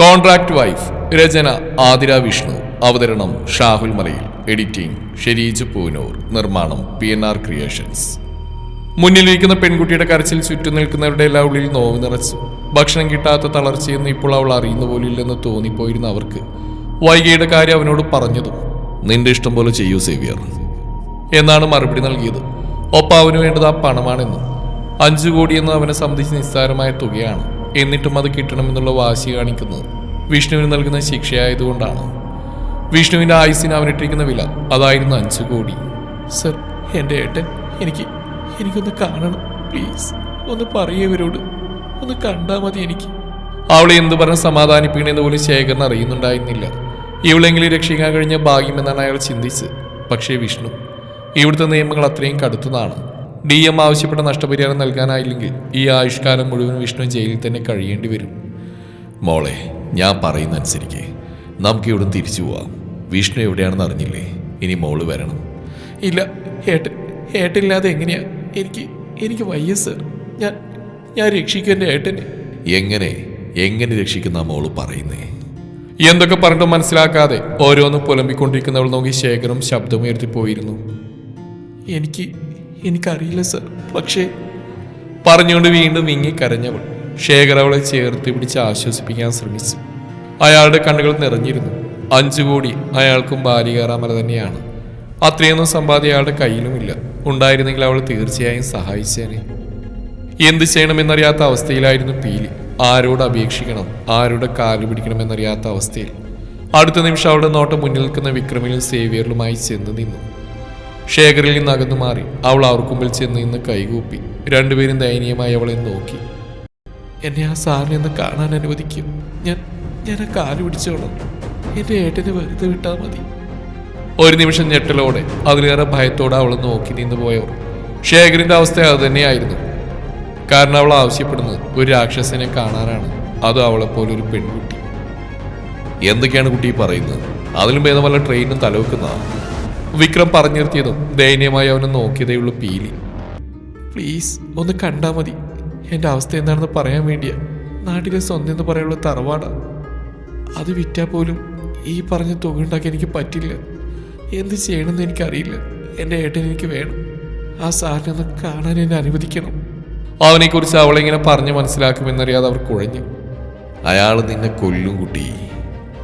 Contract wife രചന ആതിര വിഷ്ണു. അവതരണം Shahul Malayil. Editing Shereej Poonoor. നിർമ്മാണം പി എൻ ആർ ക്രിയേഷൻസ്. മുന്നിലിരിക്കുന്ന പെൺകുട്ടിയുടെ കരച്ചിൽ ചുറ്റും നിൽക്കുന്നവരുടെ എല്ലാ ഉള്ളിൽ നോവ് നിറച്ചു. ഭക്ഷണം കിട്ടാത്ത തളർച്ചയെന്ന് ഇപ്പോൾ അവൾ അറിയുന്ന പോലില്ലെന്ന് തോന്നിപ്പോയിരുന്ന അവർക്ക് വൈകിയുടെ കാര്യം അവനോട് പറഞ്ഞതും നിന്റെ ഇഷ്ടം പോലെ ചെയ്യൂ സേവിയർ. എന്നാണ് മറുപടി നൽകിയത്. ഒപ്പം അവന് വേണ്ടത് ആ പണമാണെന്നും അഞ്ചു കോടിയെന്ന് അവനെ സംബന്ധിച്ച് നിസ്സാരമായ തുകയാണ്. എന്നിട്ടും അത് കിട്ടണമെന്നുള്ള വാശി കാണിക്കുന്നത് വിഷ്ണുവിന് നൽകുന്ന ശിക്ഷയായതുകൊണ്ടാണ്. വിഷ്ണുവിന്റെ ആയുസിന് അവനിട്ടിരിക്കുന്ന വില അതായിരുന്നു അഞ്ചു കോടി. സർ എന്റെ ഏട്ടൻ എനിക്ക് എനിക്കൊന്ന് കാണണം പ്ലീസ്. ഒന്ന് പറയവരോട് ഒന്ന് കണ്ടാൽ മതി എനിക്ക്. അവളെ എന്തു പറഞ്ഞ് സമാധാനിപ്പിക്കണമെന്ന് പോലും ശേഖരൻ അറിയുന്നുണ്ടായിരുന്നില്ല. ഇവളെങ്കിലും രക്ഷിക്കാൻ കഴിഞ്ഞ ഭാഗ്യമെന്നാണ് അയാൾ ചിന്തിച്ച് പക്ഷേ വിഷ്ണു ഇവിടുത്തെ നിയമങ്ങൾ അത്രയും കടുത്തതാണ്. ഡി എം ആവശ്യപ്പെട്ട നഷ്ടപരിഹാരം നൽകാനായില്ലെങ്കിൽ ഈ ആയുഷ്കാലം മുഴുവൻ വിഷ്ണു ജയിലിൽ തന്നെ കഴിയേണ്ടി വരും. മോളെ ഞാൻ പറയുന്ന അനുസരിച്ച് നമുക്ക് ഇവിടെ തിരിച്ചു പോവാം. വിഷ്ണു എവിടെയാണെന്ന് അറിഞ്ഞില്ലേ? ഇനി മോൾ വരണം. ഇല്ല ഏട്ട ഏട്ടനില്ലാതെ എങ്ങനെയാ? എനിക്ക് എനിക്ക് വയ്യ സർ. ഞാൻ ഞാൻ രക്ഷിക്കും എന്റെ ഏട്ടനെ. എങ്ങനെ എങ്ങനെ രക്ഷിക്കുന്ന മോൾ പറയുന്നേ? എന്തൊക്കെ പറഞ്ഞിട്ടും മനസ്സിലാക്കാതെ ഓരോന്ന് പുലമ്പിക്കൊണ്ടിരിക്കുന്നവൾ നോക്കി ശേഖരം ശബ്ദമുയർത്തി പോയിരുന്നു എനിക്ക് എനിക്കറിയില്ല സർ. പക്ഷേ പറഞ്ഞുകൊണ്ട് വീണ്ടും വിങ്ങി കരഞ്ഞവൾ ശേഖർ അവളെ ചേർത്ത് പിടിച്ച് ആശ്വസിപ്പിക്കാൻ ശ്രമിച്ചു. അയാളുടെ കണ്ണുകൾ നിറഞ്ഞിരുന്നു. അഞ്ചു കോടി അയാൾക്കും ബാലികാറാമല തന്നെയാണ്. അത്രയൊന്നും സമ്പാദ്യം അയാളുടെ കയ്യിലുമില്ല. ഉണ്ടായിരുന്നെങ്കിൽ അവൾ തീർച്ചയായും സഹായിച്ചേനെ. എന്ത് ചെയ്യണമെന്നറിയാത്ത അവസ്ഥയിലായിരുന്നു പീലി. ആരോട് അപേക്ഷിക്കണം ആരുടെ കാൽ പിടിക്കണമെന്നറിയാത്ത അവസ്ഥയിൽ. അടുത്ത നിമിഷം അവളുടെ നോട്ടം മുന്നിൽ നിൽക്കുന്ന വിക്രമിലും സേവിയറിലുമായി ചെന്ന് നിന്നു. ശേഖറിൽ നിന്ന് അകന്നു മാറി. അവൾ അവർക്കുമ്പിൽ ചെന്ന് ഇന്ന് കൈകൂപ്പി. രണ്ടുപേരും ദയനീയമായി അവളെ നോക്കി. എന്നെ ആ സാറിനെ ഒന്ന് കാണാൻ അനുവദിക്കും. ഞാൻ ഞാൻ ആ കാൽ പിടിച്ചോളാം. എന്റെ ഏട്ടനെ വെറുതെ വിട്ടാൽ മതി. ഒരു നിമിഷം ഞെട്ടലോടെ അതിലേറെ ഭയത്തോടെ അവൾ നോക്കി നിന്ന് പോയവർ. ശേഖരിന്റെ അവസ്ഥ അത് തന്നെയായിരുന്നു. കാരണം അവൾ ആവശ്യപ്പെടുന്നത് ഒരു രാക്ഷസനെ കാണാനാണ്. അത് അവളെപ്പോലെ ഒരു പെൺകുട്ടി. എന്തൊക്കെയാണ് കുട്ടി പറയുന്നത്? അതിലും ഭേദം വല്ല ട്രെയിനും തലവെക്കുന്നതാണ് വിക്രം പറഞ്ഞു നിർത്തിയതും ദയനീയമായി അവനെ നോക്കിയതേയുള്ളൂ പീലി. പ്ലീസ് ഒന്ന് കണ്ടാൽ മതി. എന്റെ അവസ്ഥ എന്താണെന്ന് പറയാൻ വേണ്ടിയാ. നാട്ടിലെ സ്വന്തം എന്ന് പറയാനുള്ള തറവാട. അത് വിറ്റാൽ പോലും ഈ പറഞ്ഞ തുക ഉണ്ടാക്കി എനിക്ക് പറ്റില്ല. എന്ത് ചെയ്യണമെന്ന് എനിക്കറിയില്ല. എന്റെ ഏട്ടൻ എനിക്ക് വേണം. ആ സാറിനെ ഒന്ന് കാണാൻ എന്നെ അനുവദിക്കണം. അവനെക്കുറിച്ച് അവളെങ്ങനെ പറഞ്ഞ് മനസ്സിലാക്കുമെന്നറിയാതെ അവർ കുഴഞ്ഞു. അയാൾ നിന്നെ കൊല്ലും കുട്ടി.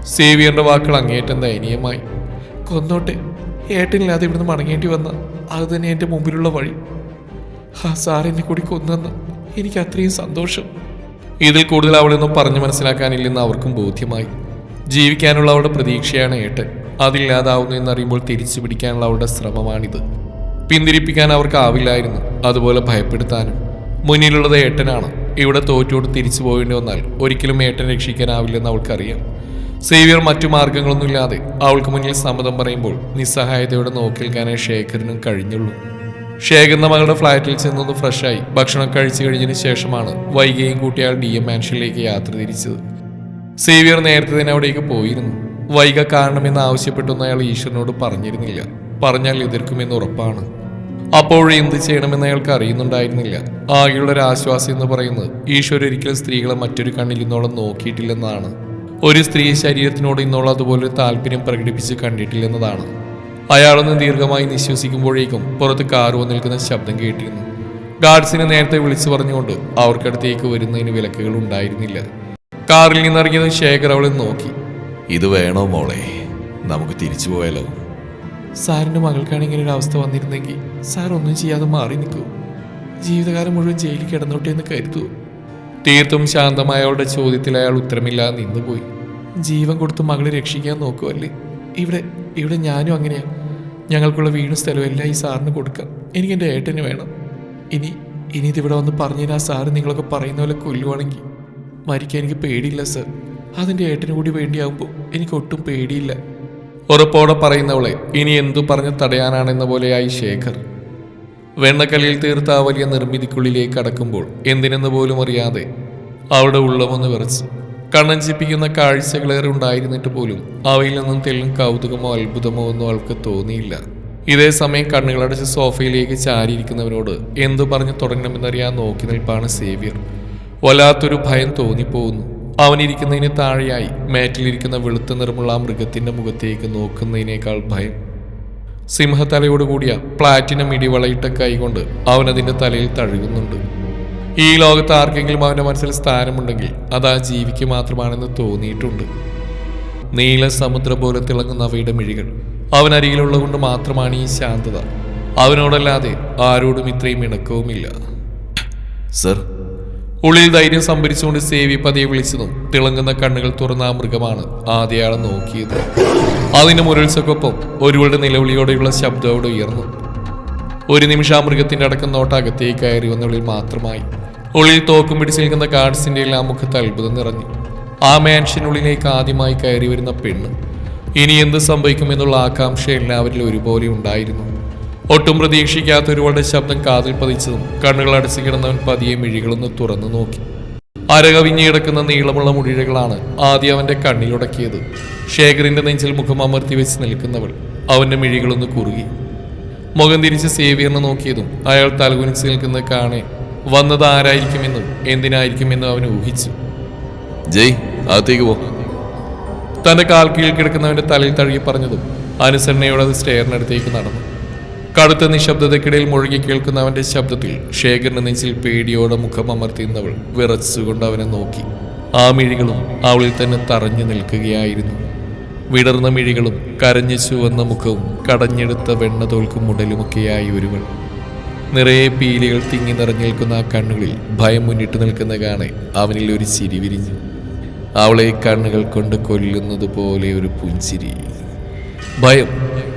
സേവിയറിന്റെ വാക്കുകൾ അങ്ങേറ്റം ദയനീയമായി. കൊന്നോട്ടെ. ഏട്ടനില്ലാതെ ഇവിടുന്ന് മടങ്ങേണ്ടി വന്ന അത് തന്നെ എന്റെ മുമ്പിലുള്ള വഴി. ആ എന്നെ കൂടി കൊന്നെന്ന് എനിക്ക് അത്രയും സന്തോഷം. ഇതിൽ കൂടുതൽ അവളൊന്നും പറഞ്ഞു മനസ്സിലാക്കാനില്ലെന്ന് അവർക്കും ബോധ്യമായി. ജീവിക്കാനുള്ള അവളുടെ പ്രതീക്ഷയാണ് ഏട്ടൻ. അതില്ലാതാവുന്നു എന്നറിയുമ്പോൾ തിരിച്ചു പിടിക്കാനുള്ള അവളുടെ ശ്രമമാണിത്. പിന്തിരിപ്പിക്കാൻ അവർക്കാവില്ലായിരുന്നു അതുപോലെ ഭയപ്പെടുത്താനും. മുന്നിലുള്ളത് ഏട്ടനാണ്. ഇവിടെ തോറ്റോട് തിരിച്ചു പോകേണ്ടി വന്നാൽ ഒരിക്കലും ഏട്ടൻ രക്ഷിക്കാനാവില്ലെന്ന് അവൾക്കറിയാം. സേവിയർ മറ്റു മാർഗങ്ങളൊന്നുമില്ലാതെ അവൾക്ക് മുന്നിൽ സമ്മതം പറയുമ്പോൾ നിസ്സഹായതയോടെ നോക്കി നിൽക്കാനേ ശേഖരനും കഴിഞ്ഞുള്ളൂ. ശേഖരന്റെ മകളുടെ ഫ്ളാറ്റിൽ ചെന്നൊന്ന് ഫ്രഷായി ഭക്ഷണം കഴിച്ചു കഴിഞ്ഞതിന് ശേഷമാണ് വൈകിയും കൂട്ടി അയാൾ ഡി എം മാൻഷനിലേക്ക് യാത്ര തിരിച്ചത്. സേവിയർ നേരത്തെ തന്നെ അവിടേക്ക് പോയിരുന്നു. വൈക കാണണമെന്ന് ആവശ്യപ്പെട്ടൊന്നും അയാൾ ഈശ്വരനോട് പറഞ്ഞിരുന്നില്ല. പറഞ്ഞാൽ എതിർക്കുമെന്ന് ഉറപ്പാണ്. അപ്പോഴും എന്ത് ചെയ്യണമെന്ന് അയാൾക്ക് അറിയുന്നുണ്ടായിരുന്നില്ല. ആകെയുള്ള ആശ്വാസം എന്ന് പറയുന്നത് ഈശ്വരൻ ഒരിക്കലും സ്ത്രീകളെ മറ്റൊരു കണ്ണിൽ നിന്നോളം നോക്കിയിട്ടില്ലെന്നാണ്. ഒരു സ്ത്രീ ശരീരത്തിനോട് ഇന്നോളം അതുപോലെ താല്പര്യം പ്രകടിപ്പിച്ച് കണ്ടിട്ടില്ലെന്നതാണ് അയാളൊന്ന് ദീർഘമായി നിശ്വസിക്കുമ്പോഴേക്കും പുറത്ത് കാർ വന്ന് നിൽക്കുന്ന ശബ്ദം കേട്ടിരുന്നു. ഗാർഡ്സിനെ നേരത്തെ വിളിച്ചു പറഞ്ഞുകൊണ്ട് അവർക്കടുത്തേക്ക് വരുന്നതിന് വിലക്കുകൾ ഉണ്ടായിരുന്നില്ല. കാറിൽ നിന്നിറങ്ങിയത് ശേഖർ അവളെ നോക്കി. ഇത് വേണോ മോളെ? നമുക്ക് തിരിച്ചു പോയാലോ? സാറിന്റെ മകൾക്കാണ് ഇങ്ങനെ ഒരു അവസ്ഥ വന്നിരുന്നെങ്കിൽ സാർ ഒന്നും ചെയ്യാതെ മാറി നിൽക്കൂ. ജീവിതകാലം മുഴുവൻ ജയിലിൽ കിടന്നോട്ടെ എന്ന് കരുതൂ തീർത്തും ശാന്തമായ അവളുടെ ചോദ്യത്തിൽ അയാൾ ഉത്തരമില്ലാതെ നിന്നുപോയി. ജീവൻ കൊടുത്ത് മകളെ രക്ഷിക്കാൻ നോക്കുമല്ലേ ഇവിടെ ഇവിടെ ഞാനും അങ്ങനെയാണ് ഞങ്ങൾക്കുള്ള വീണ സ്ഥലവും എല്ലാം ഈ സാറിന് കൊടുക്കാം. എനിക്ക് എന്റെ ഏട്ടന് വേണം. ഇനി ഇനി ഇതിവിടെ വന്ന് പറഞ്ഞാൽ ആ സാറ് നിങ്ങളൊക്കെ പറയുന്ന പോലെ കൊല്ലുവാണെങ്കിൽ മരിക്കാൻ എനിക്ക് പേടിയില്ല സർ. അതെന്റെ ഏട്ടന് കൂടി വേണ്ടിയാകുമ്പോൾ എനിക്ക് ഒട്ടും പേടിയില്ല. ഉറപ്പോടെ പറയുന്നവളെ ഇനി എന്തു പറഞ്ഞ് തടയാനാണെന്ന പോലെയായി ശേഖർ. വെണ്ണക്കല്ലിൽ തീർത്ത ആ വലിയ നിർമ്മിതിക്കുള്ളിലേക്ക് കടക്കുമ്പോൾ എന്തിനെന്ന് പോലും അറിയാതെ അവിടെ ഉള്ളമൊന്ന് വിറച്ച് കണ്ണഞ്ചിപ്പിക്കുന്ന കാഴ്ചകളേറെ ഉണ്ടായിരുന്നിട്ട് പോലും അവയിൽ നിന്നും തെല്ലും കൗതുകമോ അത്ഭുതമോ ഒന്നും അവൾക്ക് തോന്നിയില്ല. ഇതേ സമയം കണ്ണുകളടച്ച് സോഫയിലേക്ക് ചാരിയിരിക്കുന്നവനോട് എന്തു പറഞ്ഞു തുടങ്ങണമെന്നറിയാൻ നോക്കി നിൽപ്പാണ് സേവ്യർ. വല്ലാത്തൊരു ഭയം തോന്നിപ്പോകുന്നു. അവനിരിക്കുന്നതിന് താഴെയായി മാറ്റിലിരിക്കുന്ന വെളുത്ത നിറമുള്ള ആ മൃഗത്തിന്റെ മുഖത്തേക്ക് നോക്കുന്നതിനേക്കാൾ ഭയം സിംഹത്തലയോടുകൂടിയ പ്ലാറ്റിനം ഇടിവളയിട്ട കൈകൊണ്ട് അവൻ അതിന്റെ തലയിൽ തഴുകുന്നുണ്ട്. ഈ ലോകത്ത് ആർക്കെങ്കിലും അവന്റെ മനസ്സിൽ സ്ഥാനമുണ്ടെങ്കിൽ അത് ആ ജീവിക്ക് മാത്രമാണെന്ന് തോന്നിയിട്ടുണ്ട്. നീല സമുദ്രം പോലെ തിളങ്ങുന്ന അവയുടെ മിഴികൾ അവൻ അരികിലുള്ള കൊണ്ട് മാത്രമാണ് ഈ ശാന്തത. അവനോടല്ലാതെ ആരോടും ഇത്രയും ഇണക്കവുമില്ല. സർ ഉള്ളിൽ ധൈര്യം സംഭരിച്ചുകൊണ്ട് സേവി പതിയെ വിളിച്ചതും തിളങ്ങുന്ന കണ്ണുകൾ തുറന്ന ആ മൃഗമാണ് ആദ്യയാളെ നോക്കിയത്. അതിന്റെ മുരൾച്ചക്കൊപ്പം ഒരുവളുടെ നിലവിളിയോടെയുള്ള ശബ്ദം അവിടെ ഉയർന്നു. ഒരു നിമിഷം ആ മൃഗത്തിന്റെ അടക്കം നോട്ട് അകത്തേക്ക് കയറി വന്നുള്ളിൽ മാത്രമായി. ഉള്ളിൽ തോക്കും പിടിച്ച് നിൽക്കുന്ന കാർഡ്സിന്റെ എല്ലാം മുഖത്ത് അത്ഭുതം നിറഞ്ഞു. ആ മാൻഷനുള്ളിലേക്ക് ആദ്യമായി കയറി വരുന്ന പെണ്ണ്. ഇനി എന്ത് സംഭവിക്കുമെന്നുള്ള ആകാംക്ഷ എല്ലാവരിലും ഒരുപോലെ ഉണ്ടായിരുന്നു. ഒട്ടും പ്രതീക്ഷിക്കാത്ത ഒരുപാട് ശബ്ദം കാതിൽ പതിച്ചതും കണ്ണുകൾ അടച്ചു കിടന്നവൻ പതിയെ മിഴികളൊന്ന് തുറന്നു നോക്കി. അരകവിഞ്ഞിടക്കുന്ന നീളമുള്ള മുടിഴകളാണ് ആദ്യം അവന്റെ കണ്ണിലുടക്കിയത് ശേഖറിന്റെ നെഞ്ചിൽ മുഖം അമർത്തി വെച്ച് നിൽക്കുന്നവൾ അവന്റെ മിഴികളൊന്ന് കുറുകി. മുഖം തിരിച്ച് സേവിയറിനെ നോക്കിയതും അയാൾ തലകുനിച്ച് നിൽക്കുന്നത് കാണെ വന്നത് ആരായിരിക്കുമെന്നും എന്തിനായിരിക്കുമെന്നും അവൻ ഊഹിച്ചു. ജയ് അകത്തേക്ക് പോ. തന്റെ കാൽ കീഴിൽ കിടക്കുന്നവന്റെ തലയിൽ തഴുകി പറഞ്ഞതും അനുസരണയോടെ അത് സ്റ്റെയറിനടുത്തേക്ക് നടന്നു. കടുത്ത നിശബ്ദതയ്ക്കിടയിൽ മുഴുകി കേൾക്കുന്ന അവന്റെ ശബ്ദത്തിൽ ശേഖരന്റെ നെഞ്ചിൽ പേടിയോടെ മുഖം അമർത്തിയുന്നവൾ വിറച്ചുകൊണ്ട് അവനെ നോക്കി. ആ മിഴികളും അവളിൽ തന്നെ തറഞ്ഞു നിൽക്കുകയായിരുന്നു. വിടർന്ന മിഴികളും കരഞ്ഞു ചുവന്ന മുഖവും കടഞ്ഞെടുത്ത വെണ്ണ തോൽക്കും മുടലുമൊക്കെയായി ഒരുവൾ. നിറയെ പീലികൾ തിങ്ങി നിറഞ്ഞു നിൽക്കുന്ന ആ കണ്ണുകളിൽ ഭയം മുന്നിട്ട് നിൽക്കുന്ന കാണെ അവനിൽ ഒരു ചിരി വിരിഞ്ഞു. അവളെ കണ്ണുകൾ കൊണ്ട് കൊല്ലുന്നത് പോലെ ഒരു പുഞ്ചിരി. ഭയം.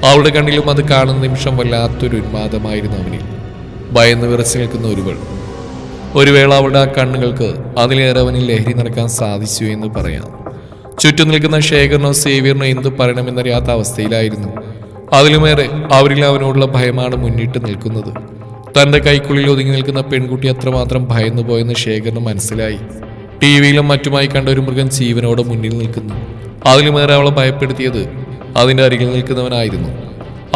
അവളുടെ കണ്ണിലും അത് കാണുന്ന നിമിഷം വല്ലാത്തൊരു ഉന്മാദമായിരുന്നു അവനിൽ. ഭയന്ന് വിറച്ചു നിൽക്കുന്ന ഒരുവൾ. ഒരു വേള അവളുടെ ആ കണ്ണുകൾക്ക് അതിലേറെ അവനിൽ ലഹരി നടക്കാൻ സാധിച്ചു എന്ന് പറയാം. ചുറ്റും നിൽക്കുന്ന ശേഖരനോ സേവിയറിനോ എന്ത് പറയണമെന്നറിയാത്ത അവസ്ഥയിലായിരുന്നു. അതിലുമേറെ അവരിൽ അവനോടുള്ള ഭയമാണ് മുന്നിട്ട് നിൽക്കുന്നത്. തന്റെ കൈക്കുള്ളിൽ ഒതുങ്ങി നിൽക്കുന്ന പെൺകുട്ടി അത്രമാത്രം ഭയന്നു പോയെന്ന് ശേഖരന് മനസ്സിലായി. ടി വിയിലും മറ്റുമായി കണ്ട ഒരു മൃഗം ജീവനോട് മുന്നിൽ നിൽക്കുന്നു. അതിലുമേറെ അവളെ ഭയപ്പെടുത്തിയത് അതിന്റെ അരികിൽ നിൽക്കുന്നവനായിരുന്നു.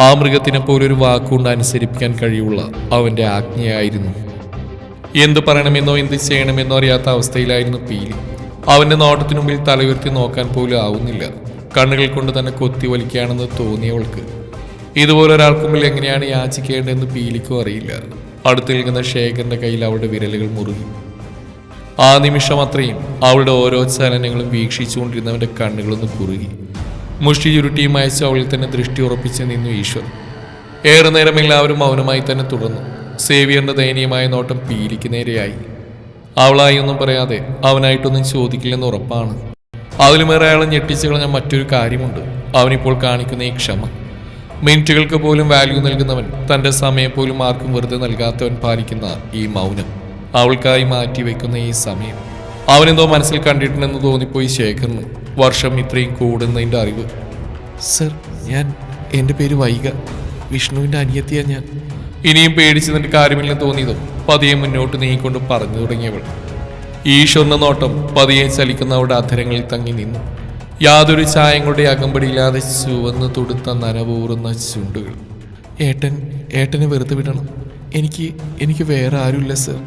ആ മൃഗത്തിനെ പോലൊരു വാക്കുകൊണ്ട് അനുസരിപ്പിക്കാൻ കഴിയുള്ള അവന്റെ ആജ്ഞയായിരുന്നു. എന്ത് പറയണമെന്നോ എന്ത് ചെയ്യണമെന്നോ അറിയാത്ത അവസ്ഥയിലായിരുന്നു പീലി. അവന്റെ നോട്ടത്തിനു മുമ്പിൽ തലയുയർത്തി നോക്കാൻ പോലും ആവുന്നില്ല. കണ്ണുകൾ കൊണ്ട് തന്നെ കൊത്തി വലിക്കുകയാണെന്ന് തോന്നിയവൾക്ക്. ഇതുപോലെ ഒരാൾക്ക് മുമ്പിൽ എങ്ങനെയാണ് യാചിക്കേണ്ടതെന്ന് പീലിക്കും അറിയില്ല. അടുത്ത് നിൽക്കുന്ന ശേഖരന്റെ കയ്യിൽ അവളുടെ വിരലുകൾ മുറുകി. ആ നിമിഷം അത്രയും അവളുടെ ഓരോ ചലനങ്ങളും വീക്ഷിച്ചുകൊണ്ടിരുന്നവന്റെ കണ്ണുകളൊന്ന് കുറുകി. മുഷ്ടി ചുരുട്ടിയും അയച്ച് അവളിൽ തന്നെ ദൃഷ്ടി ഉറപ്പിച്ച് നിന്നു ഈശ്വർ. ഏറെ നേരം എല്ലാവരും മൗനമായി തന്നെ തുടർന്നു. സേവിയറിന്റെ ദയനീയമായ നോട്ടം പീലിക്ക് നേരെയായി. അവളായി ഒന്നും പറയാതെ അവനായിട്ടൊന്നും ചോദിക്കില്ലെന്ന് ഉറപ്പാണ്. അതിലുമേറെ അയാളെ ഞെട്ടിച്ചു കളഞ്ഞ മറ്റൊരു കാര്യമുണ്ട്. അവനിപ്പോൾ കാണിക്കുന്ന ഈ ക്ഷമ. മിനിറ്റുകൾക്ക് പോലും വാല്യൂ നൽകുന്നവൻ തന്റെ സമയം പോലും ആർക്കും വെറുതെ നൽകാത്തവൻ പാലിക്കുന്ന ഈ മൗനം. അവൾക്കായി മാറ്റി വെക്കുന്ന ഈ സമയം. അവനെന്തോ മനസ്സിൽ കണ്ടിട്ടുണ്ടെന്ന് തോന്നിപ്പോയി ശേഖറിന്. വർഷം ഇത്രയും കൂടുന്നതിന്റെ അറിവ്. സർ ഞാൻ എന്റെ പേര് വൈക വിഷ്ണുവിന്റെ അനിയത്തിയാ ഞാൻ. ഇനിയും പേടിച്ചതിന്റെ കാര്യമില്ലെന്ന് തോന്നിയതും പതിയെ മുന്നോട്ട് നീങ്ങിക്കൊണ്ട് പറഞ്ഞു തുടങ്ങിയവൾ. ഈശ്വരന്റെ നോട്ടം പതിയെ ചലിക്കുന്ന അവളുടെ അധരങ്ങളിൽ തങ്ങി നിന്നു. യാതൊരു ചായങ്ങളുടെ അകമ്പടിയില്ലാതെ ചുവന്ന് തൊടുത്ത നനവൂറുന്ന ചുണ്ടുകൾ. ഏട്ടൻ ഏട്ടനെ വെറുതെ വിടണം. എനിക്ക് എനിക്ക് വേറെ ആരുമില്ല സർ.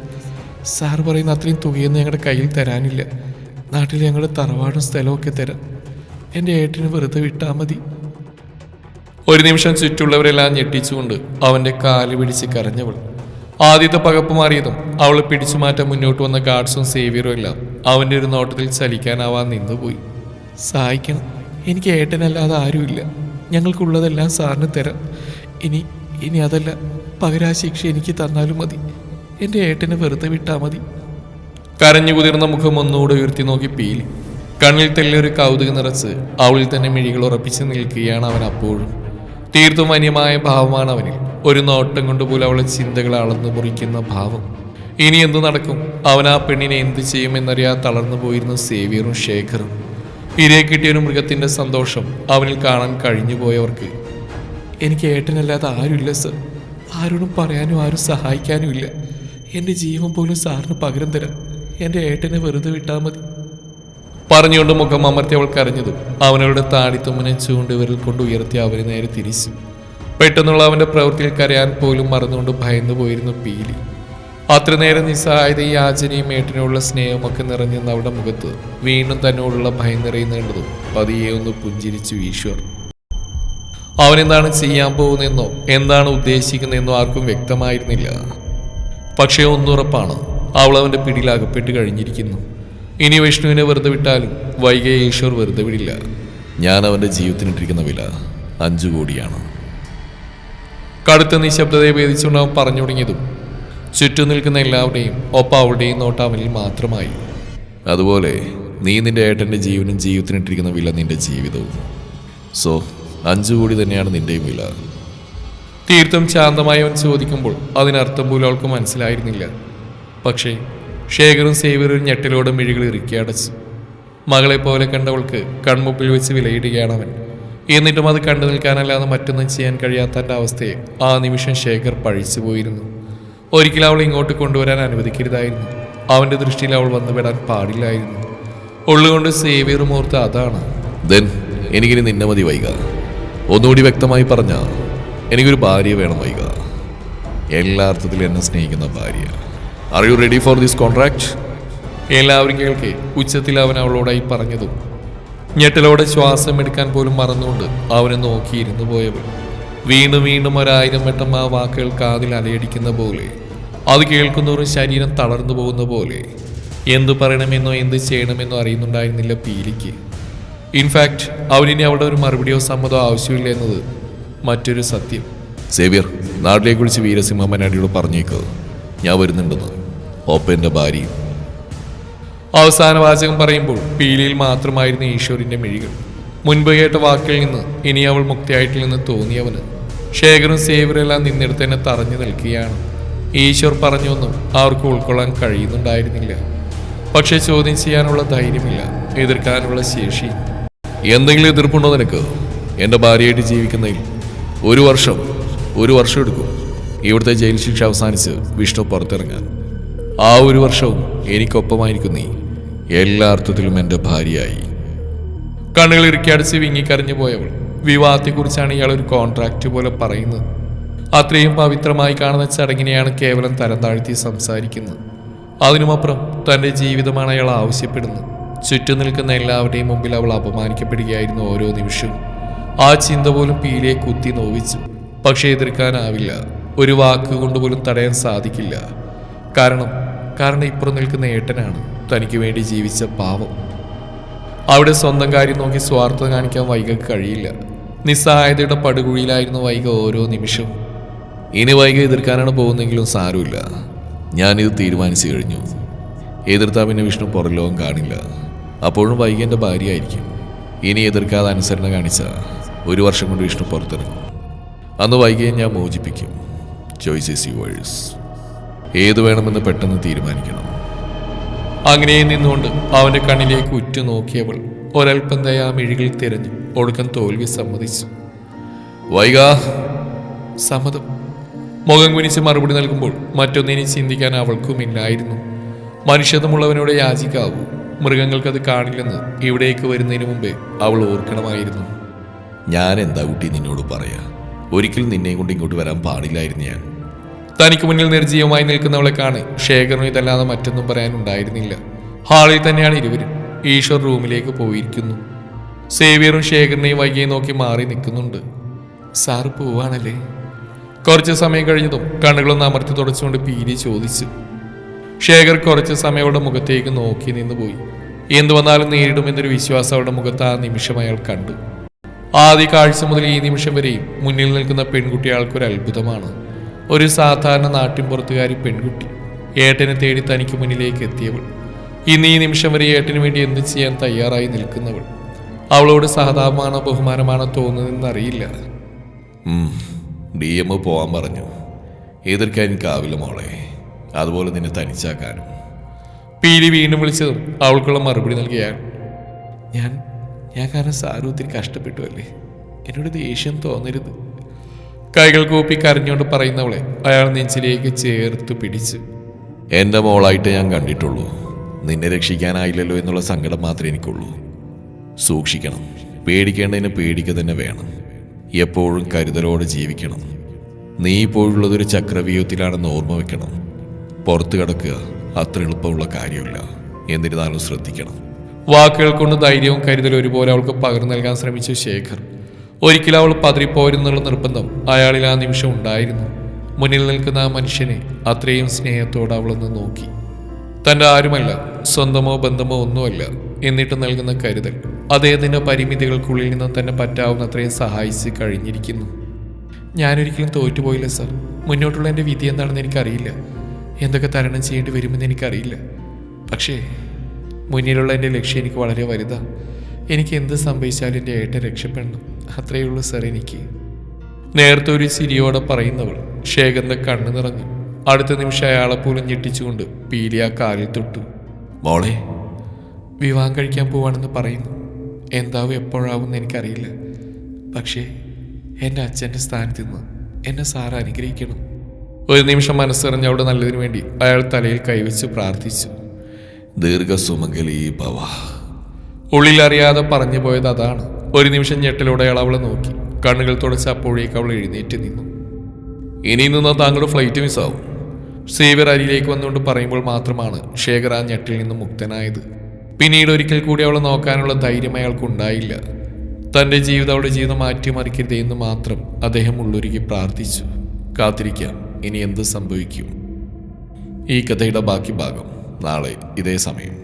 സാർ പറയുന്ന അത്രയും തുകയൊന്നും ഞങ്ങളുടെ കയ്യിൽ തരാനില്ല. നാട്ടിൽ ഞങ്ങൾ തറവാടും സ്ഥലമൊക്കെ തരാം. എന്റെ ഏട്ടന് വെറുതെ വിട്ടാൽ മതി. ഒരു നിമിഷം ചുറ്റുള്ളവരെല്ലാം ഞെട്ടിച്ചുകൊണ്ട് അവന്റെ കാൽ പിടിച്ച് കരഞ്ഞവൾ. ആദ്യത്തെ പകപ്പ് മാറിയതും അവൾ പിടിച്ചു മാറ്റാൻ മുന്നോട്ട് വന്ന ഗാർഡ്സും സേവിയറും എല്ലാം അവന്റെ ഒരു നോട്ടത്തിൽ ചലിക്കാനാവാൻ നിന്നുപോയി. സഹായിക്കണം. എനിക്ക് ഏട്ടനല്ലാതെ ആരുമില്ല. ഞങ്ങൾക്കുള്ളതെല്ലാം സാറിന് തരാം. ഇനി ഇനി അതല്ല. പകരാ ശിക്ഷ എനിക്ക് തന്നാലും മതി. എന്റെ ഏട്ടനെ വെറുതെ വിട്ടാൽ മതി. കരഞ്ഞു കുതിർന്ന മുഖം ഒന്നുകൂടെ ഉയർത്തി നോക്കി പീലി. കണ്ണിൽ തെല്ലൊരു കൗതുകം നിറച്ച് അവളിൽ തന്നെ മിഴികൾ ഉറപ്പിച്ച് നിൽക്കുകയാണ് അവൻ അപ്പോഴും. തീർത്തും വന്യമായ ഭാവമാണ് അവനിൽ. ഒരു നോട്ടം കൊണ്ട് പോലും അവളെ ചിന്തകൾ അളന്നു മുറിക്കുന്ന ഭാവം. ഇനി എന്തു നടക്കും? അവൻ ആ പെണ്ണിനെ എന്ത് ചെയ്യുമെന്നറിയാ തളർന്നു പോയിരുന്ന സേവിയറും ശേഖറും. ഇരയെ കിട്ടിയ ഒരു മൃഗത്തിന്റെ സന്തോഷം അവനിൽ കാണാൻ കഴിഞ്ഞു പോയവർക്ക്. എനിക്ക് ഏട്ടനല്ലാതെ ആരുമില്ല സർ. ആരോടും പറയാനും ആരും സഹായിക്കാനും ഇല്ല എന്റെ ജീവൻ പോലും സാറിന് പകരം തരാം എന്റെ ഏട്ടനെ വെറുതെ വിട്ടാൽ മതി. പറഞ്ഞുകൊണ്ട് മുഖം അമർത്തി അവൾ കരഞ്ഞതും. അവനവളുടെ താടിത്തുമ്മനെ ചൂണ്ട് വിരൽ കൊണ്ട് ഉയർത്തി അവരെ നേരെ തിരിച്ചു. പെട്ടെന്നുള്ള അവന്റെ പ്രവൃത്തിയിൽ കരയാൻ പോലും മറന്നുകൊണ്ട് ഭയന്നു പോയിരുന്നു പീലി. അത്ര നേരം നിസ്സഹായതയും യാചനയും ഏട്ടനോടുള്ള സ്നേഹമൊക്കെ നിറഞ്ഞെന്ന് അവളുടെ മുഖത്ത് വീണ്ടും തന്നോടുള്ള ഭയം നിറയുന്നതും പതിയെ ഒന്ന് പുഞ്ചിരിച്ചു ഈശ്വർ അവനെന്താണ് ചെയ്യാൻ പോകുന്നതെന്നോ എന്താണ് ഉദ്ദേശിക്കുന്നതെന്നോ ആർക്കും വ്യക്തമായിരുന്നില്ല. പക്ഷേ ഒന്നുറപ്പാണ് അവൾ അവന്റെ പിടിയിലകപ്പെട്ട് കഴിഞ്ഞിരിക്കുന്നു. ഇനി വിഷ്ണുവിനെ വെറുതെ വിട്ടാലും വൈകിയ ഈശ്വർ വെറുതെ വിടില്ല. ഞാൻ അവന്റെ ജീവിതത്തിനിട്ടിരിക്കുന്ന വില അഞ്ചു കോടിയാണ്. കടുത്ത നിശബ്ദതയെ ഭേദിച്ചുകൊണ്ട് അവൻ പറഞ്ഞു തുടങ്ങിയതും ചുറ്റും നിൽക്കുന്ന എല്ലാവരുടെയും ഒപ്പം അവളുടെയും നോട്ടം അവനിൽ മാത്രമായി. അതുപോലെ നീ നിന്റെ ഏട്ടന്റെ ജീവനും ജീവിതത്തിനിട്ടിരിക്കുന്ന വില നിന്റെ ജീവിതവും. സോ അഞ്ചു കോടി തന്നെയാണ് നിന്റെയും വില. തീർത്തും ശാന്തമായി അവൻ ചോദിക്കുമ്പോൾ അതിനർത്ഥം പോലും അവൾക്ക് മനസ്സിലായിരുന്നില്ല. പക്ഷേ ശേഖറും സേവ്യറും ഞെട്ടിലോട് മിഴികൾ ഇറുക്കി അടച്ചു. മകളെ പോലെ കണ്ടവൾക്ക് കൺമുപ്പിൽ വെച്ച് വിലയിടുകയാണ് അവൻ. എന്നിട്ടും അത് കണ്ടു നിൽക്കാനല്ലാതെ മറ്റൊന്നും ചെയ്യാൻ കഴിയാത്തന്റെ അവസ്ഥയെ ആ നിമിഷം ശേഖർ പഴിച്ചു പോയിരുന്നു. ഒരിക്കലും അവൾ ഇങ്ങോട്ട് കൊണ്ടുവരാൻ അനുവദിക്കരുതായിരുന്നു. അവന്റെ ദൃഷ്ടിയിൽ അവൾ വന്നുപെടാൻ പാടില്ലായിരുന്നു. ഉള്ളുകൊണ്ട് സേവിയർ ഓർത്ത് അതാണ്. ദെൻ എനിക്കിനി നിന്നെ മതി വൈക. ഒന്നുകൂടി വ്യക്തമായി പറഞ്ഞാൽ എനിക്കൊരു ഭാര്യ വേണം വൈക. എല്ലാ അർത്ഥത്തിലും എന്നെ സ്നേഹിക്കുന്ന ഭാര്യ are you ready for this contract എല്ലാവരും കേൾക്കെ. ഉച്ചത്തിൽ അവൻ അവളോടായി പറഞ്ഞതും ഞെട്ടലോടെ ശ്വാസം എടുക്കാൻ പോലും മറന്നുകൊണ്ട് അവനെ നോക്കിയിരുന്നു പോയവൾ. വീണ്ടും വീണ്ടും ഒരായിരം വട്ടം ആ വാക്കുകൾ കാതിൽ അലയടിക്കുന്ന പോലെ അത് കേൾക്കുന്നവരും ശരീരം തളർന്നു പോകുന്ന പോലെ എന്തു പറയണമെന്നോ എന്ത് ചെയ്യണമെന്നോ അറിയുന്നുണ്ടായിരുന്നില്ല പീലിക്ക്. ഇൻഫാക്ട് അവനിനി അവിടെ ഒരു മറുപടിയോ സമ്മതോ ആവശ്യമില്ല എന്നത് മറ്റൊരു സത്യം. സേവ്യർ നാട്ടിലേക്ക് വിളിച്ച് വീരസിംഹമ്മനാടിയോട് പറഞ്ഞേക്കുക ഞാൻ വരുന്നുണ്ടെന്ന്. ഒപ്പം എന്റെ ഭാര്യയും അവസാന വാചകം പറയുമ്പോൾ പീലിയിൽ മാത്രമായിരുന്നു ഈശ്വരിന്റെ മിഴികൾ. മുൻപ് കേട്ട വാക്കിൽ നിന്ന് ഇനി അവൾ മുക്തിയായിട്ടില്ലെന്ന് തോന്നിയവന്. ശേഖരും സേവരെല്ലാം നിന്നിടത്ത് തന്നെ തറഞ്ഞു നിൽക്കുകയാണ്. ഈശ്വർ പറഞ്ഞൊന്നും അവർക്ക് ഉൾക്കൊള്ളാൻ കഴിയുന്നുണ്ടായിരുന്നില്ല. പക്ഷെ ചോദ്യം ചെയ്യാനുള്ള ധൈര്യമില്ല എതിർക്കാനുള്ള ശേഷി. എന്തെങ്കിലും എതിർപ്പുണ്ടോ നിനക്ക്? എന്റെ ഭാര്യയായിട്ട് ജീവിക്കുന്നതിൽ ഒരു വർഷം ഒരു വർഷം എടുക്കും. ഇവിടുത്തെ ജയിൽ ശിക്ഷ അവസാനിച്ച് വിഷ്ണു പുറത്തിറങ്ങാൻ. ആ ഒരു വർഷവും എനിക്കൊപ്പമായിരിക്കും നീ എല്ലാ അർത്ഥത്തിലും എന്റെ ഭാര്യയായി. കണ്ണുകൾ ഇറുക്കിയടിച്ച് വിങ്ങിക്കരഞ്ഞു പോയവൾ വിവാഹത്തെക്കുറിച്ചാണ് ഇയാൾ ഒരു കോൺട്രാക്റ്റ് പോലെ പറയുന്നത്. അത്രയും പവിത്രമായി കാണുന്ന ചടങ്ങിനെയാണ് കേവലം തരം താഴ്ത്തി സംസാരിക്കുന്നത്. അതിനുമപ്പുറം തന്റെ ജീവിതമാണ് അയാൾ ആവശ്യപ്പെടുന്നത്. ചുറ്റും നിൽക്കുന്ന എല്ലാവരുടെയും മുമ്പിൽ അവൾ അപമാനിക്കപ്പെടുകയായിരുന്നു ഓരോ നിമിഷവും. ആ ചിന്ത പോലും പീലിയെ കുത്തി നോവിച്ചു. പക്ഷേ എതിർക്കാനാവില്ല. ഒരു വാക്ക് കൊണ്ട് പോലും തടയാൻ സാധിക്കില്ല. കാരണം കാരണം ഇപ്പുറം നിൽക്കുന്ന ഏട്ടനാണ്. തനിക്ക് വേണ്ടി ജീവിച്ച പാവം. അവിടെ സ്വന്തം കാര്യം നോക്കി സ്വാർത്ഥത കാണിക്കാൻ വൈകക്ക് കഴിയില്ല. നിസ്സഹായതയുടെ പടുകുഴിയിലായിരുന്നു വൈക ഓരോ നിമിഷവും. ഇനി വൈക എതിർക്കാനാണ് പോകുന്നെങ്കിലും സാരമില്ല. ഞാനിത് തീരുമാനിച്ചു കഴിഞ്ഞു. എതിർത്താൽ പിന്നെ വിഷ്ണു പുറലോകം കാണില്ല. അപ്പോഴും വൈക എന്റെ ഭാര്യയായിരിക്കും. ഇനി എതിർക്കാതെ അനുസരണ കാണിച്ച ഒരു വർഷം കൊണ്ട് വിഷ്ണു പുറത്തിറങ്ങും. അന്ന് വൈകിയെ ഞാൻ മോചിപ്പിക്കും. ചോയ്സ് ഇസ് യുവേഴ്സ് ഏത് വേണമെന്ന് പെട്ടെന്ന് തീരുമാനിക്കണം. അങ്ങനെ നിന്നുകൊണ്ട് അവന്റെ കണ്ണിലേക്ക് ഉറ്റു നോക്കിയവൾ ഒരൽപ്പം ദയാ മിഴികൾ തിരഞ്ഞു ഒടുക്കം തോൽവി സമ്മതിച്ചു. വൈകാ സമ്മതം. മുഖം കുനിച്ച് മറുപടി നൽകുമ്പോൾ മറ്റൊന്നിനെ ചിന്തിക്കാൻ അവൾക്കുമില്ലായിരുന്നു. മനുഷ്യത്വമുള്ളവനോട് യാചിക്കാവൂ. മൃഗങ്ങൾക്കത് കാണില്ലെന്ന് ഇവിടേക്ക് വരുന്നതിന് മുമ്പേ അവൾ ഓർക്കണമായിരുന്നു. ഞാൻ എന്താ കുട്ടി നിന്നോട് പറയാ? ഒരിക്കലും നിന്നെയും കൊണ്ട് ഇങ്ങോട്ട് വരാൻ പാടില്ലായിരുന്നു ഞാൻ. തനിക്ക് മുന്നിൽ നിർജീവമായി നിൽക്കുന്നവളെ കാണി ശേഖരനും ഇതല്ലാതെ മറ്റൊന്നും പറയാനുണ്ടായിരുന്നില്ല. ഹാളിൽ തന്നെയാണ് ഇരുവരും. ഈശ്വർ റൂമിലേക്ക് പോയിരിക്കുന്നു. സേവിയറും ശേഖരനെയും വൈകിയെ നോക്കി മാറി നിൽക്കുന്നുണ്ട്. സാർ പോവാണല്ലേ? കുറച്ച് സമയം കഴിഞ്ഞതും കണ്ണുകളൊന്ന് അമർത്തി തുടച്ചുകൊണ്ട് പീരി ചോദിച്ചു. ശേഖർ കുറച്ച് സമയം അവളുടെ മുഖത്തേക്ക് നോക്കി നിന്ന് പോയി. എന്തു വന്നാലും നേരിടുമെന്നൊരു വിശ്വാസം അവളുടെ മുഖത്ത് ആ നിമിഷം അയാൾ കണ്ടു. ആദ്യ കാഴ്ച മുതൽ ഈ നിമിഷം വരെയും മുന്നിൽ നിൽക്കുന്ന പെൺകുട്ടി അയാൾക്കൊരു അത്ഭുതമാണ്. ഒരു സാധാരണ നാട്ടിൻപുറത്തുകാരി പെൺകുട്ടി ഏട്ടനെ തേടി തനിക്ക് മുന്നിലേക്ക് എത്തിയവൾ. ഇന്ന് ഈ നിമിഷം വരെ ഏട്ടന് വേണ്ടി എന്ത് ചെയ്യാൻ തയ്യാറായി നിൽക്കുന്നവൾ. അവളോട് സഹതാപമാണോ ബഹുമാനമാണോ തോന്നുന്നതെന്ന് അറിയില്ല. ഡി എം പോവാൻ പറഞ്ഞു. എതിർക്കാൻ എനിക്കാവില്ല മോളെ. അതുപോലെ നിന്നെ തനിച്ചാക്കാനും. പീലി വീണ്ടും വിളിച്ചതും അവൾക്കുള്ള മറുപടി നൽകിയ ഞാൻ ഞാൻ കാരണം സാറ് ഒത്തിരി കഷ്ടപ്പെട്ടു അല്ലേ? എന്നോട് ദേഷ്യം തോന്നരുത്. കൈകൾ കൂപ്പി കരഞ്ഞുകൊണ്ട് പറയുന്നവളെ അയാൾ നെഞ്ചിലേക്ക് ചേർത്ത് പിടിച്ച്. എന്റെ മോളായിട്ട് ഞാൻ കണ്ടിട്ടുള്ളൂ. നിന്നെ രക്ഷിക്കാനായില്ലല്ലോ എന്നുള്ള സങ്കടം മാത്രമേ എനിക്കുള്ളൂ. സൂക്ഷിക്കണം. പേടിക്കേണ്ടതിന് പേടിക്കുക തന്നെ വേണം. എപ്പോഴും കരുതലോടെ ജീവിക്കണം. നീ ഇപ്പോഴുള്ളതൊരു ചക്രവ്യൂഹത്തിലാണെന്ന് ഓർമ്മ വെക്കണം. പുറത്തു കിടക്കുക. അത്ര എളുപ്പമുള്ള കാര്യമില്ല. എന്നിരുന്നാലും ശ്രദ്ധിക്കണം. വാക്കുകൾ കൊണ്ട് ധൈര്യവും കരുതലും ഒരുപോലെ അവൾക്ക് പകർന്നു നൽകാൻ ശ്രമിച്ചു ശേഖർ ഒരിക്കലും അവൾ പതറിപ്പോയിരുന്നുള്ള നിർബന്ധം അയാളിൽ ആ നിമിഷം ഉണ്ടായിരുന്നു. മുന്നിൽ നിൽക്കുന്ന ആ മനുഷ്യനെ അത്രയും സ്നേഹത്തോടെ അവളൊന്ന് നോക്കി. തന്റെ ആരുമല്ല സ്വന്തമോ ബന്ധമോ ഒന്നുമല്ല എന്നിട്ട് നൽകുന്ന കരുതൽ. അദ്ദേഹത്തിന്റെ പരിമിതികൾക്കുള്ളിൽ നിന്ന് തന്നെ പറ്റാവുന്ന അത്രയും സഹായിച്ച് കഴിഞ്ഞിരിക്കുന്നു. ഞാനൊരിക്കലും തോറ്റുപോയില്ല സർ. മുന്നോട്ടുള്ള എന്റെ വിധി എന്താണെന്ന് എനിക്കറിയില്ല. എന്തൊക്കെ തരണം ചെയ്യേണ്ടി വരുമെന്ന് എനിക്കറിയില്ല. പക്ഷേ മുന്നിലുള്ള എന്റെ ലക്ഷ്യം എനിക്ക് വളരെ വലുതാണ് എനിക്ക് എന്ത് സംഭവിച്ചാലും എന്റെ ഏട്ടൻ രക്ഷപ്പെടണം. അത്രയേ ഉള്ളൂ സർ എനിക്ക്. നേരത്തെ ഒരു ചിരിയോടെ പറയുന്നവൾ ശേഖറിന്റെ കണ്ണു നിറഞ്ഞു. അടുത്ത നിമിഷം അയാളെ പോലും ഞെട്ടിച്ചുകൊണ്ട് പീലി ആ കാലിൽ തൊട്ടു. മോളെ. വിവാഹം കഴിക്കാൻ പോവാണെന്ന് പറയുന്നു. എന്താവും എപ്പോഴാവുമെന്ന് എനിക്കറിയില്ല. പക്ഷേ എന്റെ അച്ഛന്റെ സ്ഥാനത്ത് നിന്ന് എന്നെ സാർ അനുഗ്രഹിക്കണം. ഒരു നിമിഷം മനസ്സറിഞ്ഞ് അവിടെ നല്ലതിനു വേണ്ടി അയാൾ തലയിൽ കൈവച്ച് പ്രാർത്ഥിച്ചു. ദീർഘസുമംഗലീ ഭവ. ഉള്ളിലറിയാതെ പറഞ്ഞു പോയത് അതാണ്. ഒരു നിമിഷം ഞെട്ടലോടെ അയാൾ അവളെ നോക്കി. കണ്ണുകൾ തുടച്ച് അപ്പോഴേക്ക് അവൾ എഴുന്നേറ്റ് നിന്നു. ഇനി നിന്നാൽ താങ്കളുടെ ഫ്ലൈറ്റ് മിസ്സാവും സേവർ അരിയിലേക്ക് വന്നുകൊണ്ട് പറയുമ്പോൾ മാത്രമാണ് ശേഖർ ആ ഞെട്ടിൽ നിന്ന് മുക്തനായത്. പിന്നീട് ഒരിക്കൽ കൂടി അവളെ നോക്കാനുള്ള ധൈര്യം അയാൾക്കുണ്ടായില്ല തന്റെ ജീവിതം അവളുടെ ജീവിതം മാറ്റിമറിക്കരുതേ എന്ന് മാത്രം അദ്ദേഹം ഉള്ളൊരുക്കി പ്രാർത്ഥിച്ചു. കാത്തിരിക്കാം. ഇനി എന്ത് സംഭവിക്കും? ഈ കഥയുടെ ബാക്കി ഭാഗം നാളെ ഇതേ സമയം.